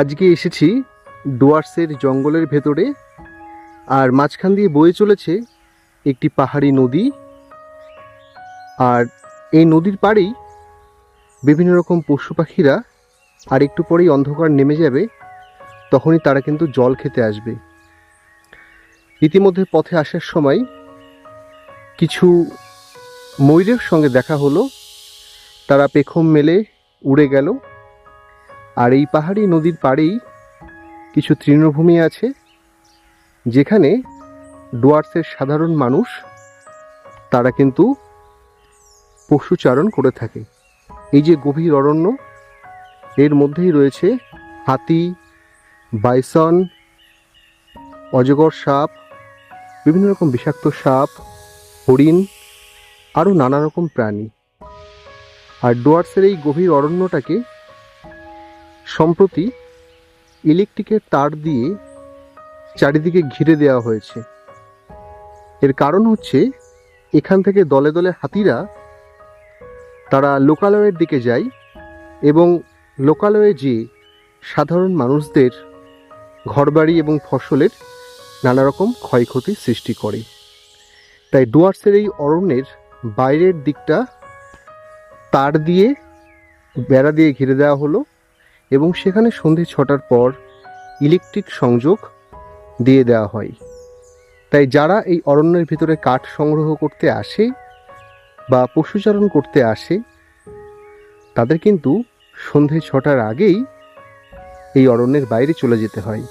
আজকে এসেছি ডুয়ার্সের জঙ্গলের ভেতরে, আর মাঝখান দিয়ে বয়ে চলেছে একটি পাহাড়ি নদী। আর এই নদীর পাড়েই বিভিন্ন রকম পশু পাখিরা আর একটু পরেই অন্ধকার নেমে যাবে, তখনই তারা কিন্তু জল খেতে আসবে। ইতিমধ্যে পথে আসার সময় কিছু ময়ূরের সঙ্গে দেখা হলো। তারা পেখম মেলে উড়ে গেল। আর এই পাহাড়ি নদীর পাড়েই কিছু তৃণভূমি আছে, যেখানে ডুয়ার্সের সাধারণ মানুষ, তারা কিন্তু পশুচারণ করে থাকে। এই যে গভীর অরণ্য, এর মধ্যেই রয়েছে হাতি, বাইসন, অজগর সাপ, বিভিন্ন রকম বিষাক্ত সাপ, হরিণ, আরও নানা রকম প্রাণী। আর ডুয়ার্সের এই গভীর অরণ্যটাকে সম্প্রতি ইলেকট্রিকের তার দিয়ে চারিদিকে ঘিরে দেওয়া হয়েছে। এর কারণ হচ্ছে, এখান থেকে দলে দলে হাতিরা তারা লোকালয়ের দিকে যায় এবং লোকালয়ে যে সাধারণ মানুষদের ঘরবাড়ি এবং ফসলের নানা রকম ক্ষয়ক্ষতির সৃষ্টি করে। তাই ডুয়ার্সের এই অরণ্যের বাইরের দিকটা তার দিয়ে, বেড়া দিয়ে ঘিরে দেওয়া হলো। এবং সেখানে সন্ধে ছটার পর ইলেকট্রিক সংযোগ দিয়ে দেওয়া হয়। তাই যারা এই অরণ্যের ভিতরে কাঠ সংগ্রহ করতে আসে বা পশুচারণ করতে আসে, তাদের কিন্তু সন্ধে ছটার আগেই এই অরণ্যের বাইরে চলে যেতে হয়।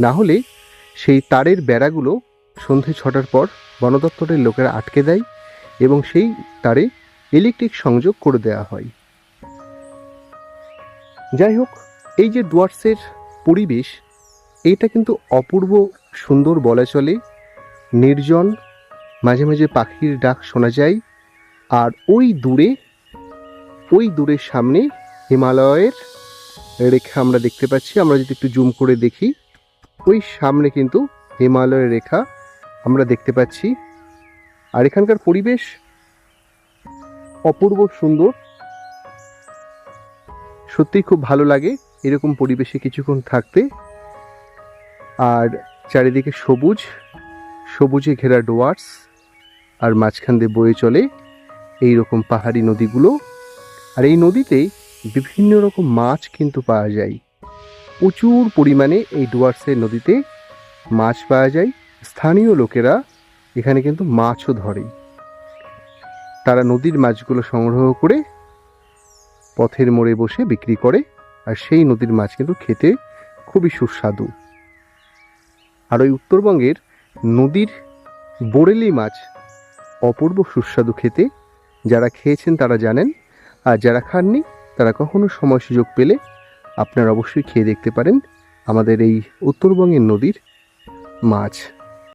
না হলে সেই তারের বেড়াগুলো সন্ধে ছটার পর বনদপ্তরের লোকেরা আটকে দেয় এবং সেই তারে ইলেকট্রিক সংযোগ করে দেওয়া হয়। যাই হোক এই যে ডুয়ার্সের পরিবেশ, এটা কিন্তু অপূর্ব সুন্দর বলা চলে। নির্জন, মাঝে মাঝে পাখির ডাক শোনা যায়। আর ওই দূরে, ওই দূরের সামনে হিমালয়ের রেখা আমরা দেখতে পাচ্ছি। আমরা যদি একটু জুম করে দেখি, ওই সামনে কিন্তু হিমালয়ের রেখা আমরা দেখতে পাচ্ছি। আর এখানকার পরিবেশ অপূর্ব সুন্দর। সত্যিই খুব ভালো লাগে এরকম পরিবেশে কিছুক্ষণ থাকতে। আর চারিদিকে সবুজ, সবুজে ঘেরা ডোয়ার্স, আর মাঝখান দিয়ে বয়ে চলে এই রকম পাহাড়ি নদীগুলো। আর এই নদীতে বিভিন্ন রকম মাছ কিন্তু পাওয়া যায়। প্রচুর পরিমাণে এই ডুয়ার্সের নদীতে মাছ পাওয়া যায়। স্থানীয় লোকেরা এখানে কিন্তু মাছও ধরে। তারা নদীর মাছগুলো সংগ্রহ করে পথের মোড়ে বসে বিক্রি করে, আর সেই নদীর মাছ কিন্তু খেতে খুবই সুস্বাদু। আর ওই উত্তরবঙ্গের নদীর বোরেলি মাছ অপূর্ব সুস্বাদু খেতে। যারা খেয়েছেন তারা জানেন, আর যারা খাননি, তারা কখনো সময় সুযোগ পেলে আপনারা অবশ্যই খেয়ে দেখতে পারেন আমাদের এই উত্তরবঙ্গের নদীর মাছ।